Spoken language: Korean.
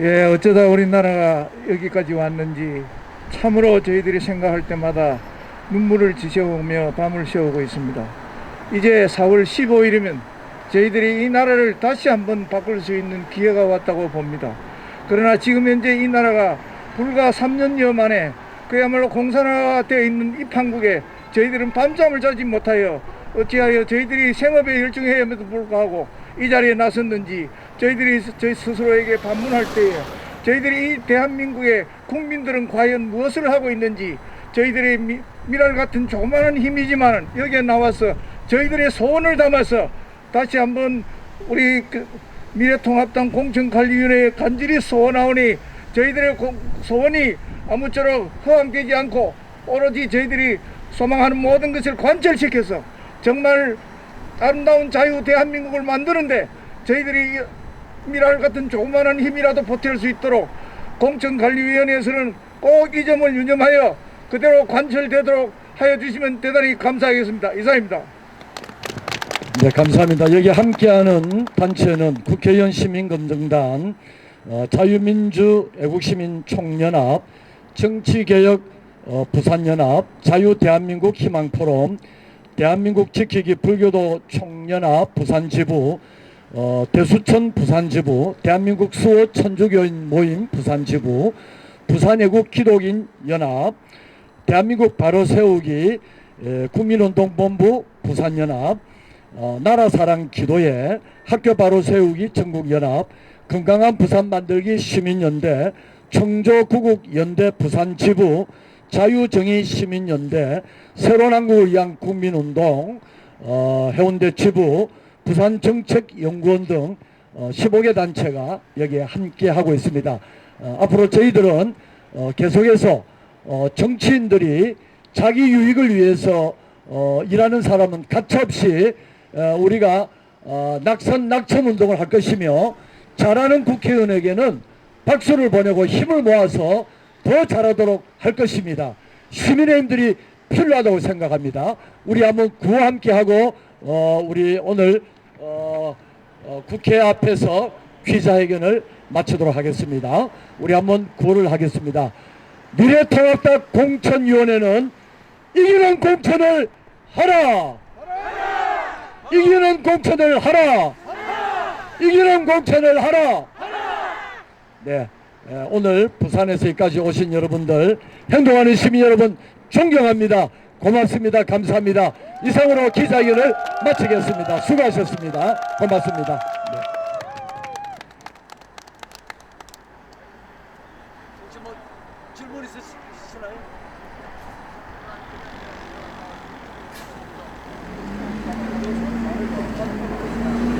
예, 어쩌다 우리나라가 여기까지 왔는지 참으로 저희들이 생각할 때마다 눈물을 지새우며 밤을 새우고 있습니다. 이제 4월 15일이면 저희들이 이 나라를 다시 한번 바꿀 수 있는 기회가 왔다고 봅니다. 그러나 지금 현재 이 나라가 불과 3년여 만에 그야말로 공산화되어 있는 이 판국에 저희들은 밤잠을 자지 못하여 어찌하여 저희들이 생업에 열중해야에도 불구하고 이 자리에 나섰는지 저희들이 저희 스스로에게 반문할 때에 저희들이 이 대한민국의 국민들은 과연 무엇을 하고 있는지 저희들의 미, 미랄 같은 조그마한 힘이지만 여기에 나와서 저희들의 소원을 담아서 다시 한번 우리 그 미래통합당 공천관리위원회에 간절히 소원하오니 저희들의 공- 소원이 아무쪼록 허황되지 않고 오로지 저희들이 소망하는 모든 것을 관철시켜서 정말 아름다운 자유 대한민국을 만드는데 저희들이 미랄 같은 조그마한 힘이라도 보탤 수 있도록 공천관리위원회에서는 꼭 이 점을 유념하여 그대로 관철되도록 하여 주시면 대단히 감사하겠습니다. 이상입니다. 네, 감사합니다. 여기 함께하는 단체는 국회의원 시민검증단, 어, 자유민주 애국시민 총연합, 정치개혁 어, 부산연합, 자유대한민국 희망포럼, 대한민국 지키기 불교도 총연합 부산지부, 어, 대수천 부산지부, 대한민국 수호 천주교인 모임 부산지부, 부산애국 기독인 연합, 대한민국 바로 세우기 에, 국민운동본부 부산연합, 어, 나라사랑 기도회, 학교 바로 세우기 전국연합, 건강한 부산 만들기 시민연대, 청조구국연대 부산지부, 자유정의 시민연대, 새로운 한국을 위한 국민운동, 어, 해운대 지부, 부산정책연구원 등 어, 15개 단체가 여기에 함께 하고 있습니다. 어, 앞으로 저희들은 어, 계속해서 어, 정치인들이 자기 유익을 위해서 어, 일하는 사람은 가차없이 어, 우리가 어, 낙선 낙천 운동을 할 것이며 잘하는 국회의원에게는 박수를 보내고 힘을 모아서 더 잘하도록 할 것입니다. 시민의 힘들이 필요하다고 생각합니다. 우리 한번 구호 함께 하고 어, 우리 오늘 어, 어, 국회 앞에서 기자회견을 마치도록 하겠습니다. 우리 한번 구호를 하겠습니다. 미래통합당 공천위원회는 이기는 공천을 하라! 이기는 공천을 하라! 이기는 공천을 하라! 네, 에, 오늘 부산에서 여기까지 오신 여러분들, 행동하는 시민 여러분 존경합니다. 고맙습니다. 감사합니다. 이상으로 기자회견을 마치겠습니다. 수고하셨습니다. 고맙습니다. 네. 혹시 뭐 질문 있으시나요?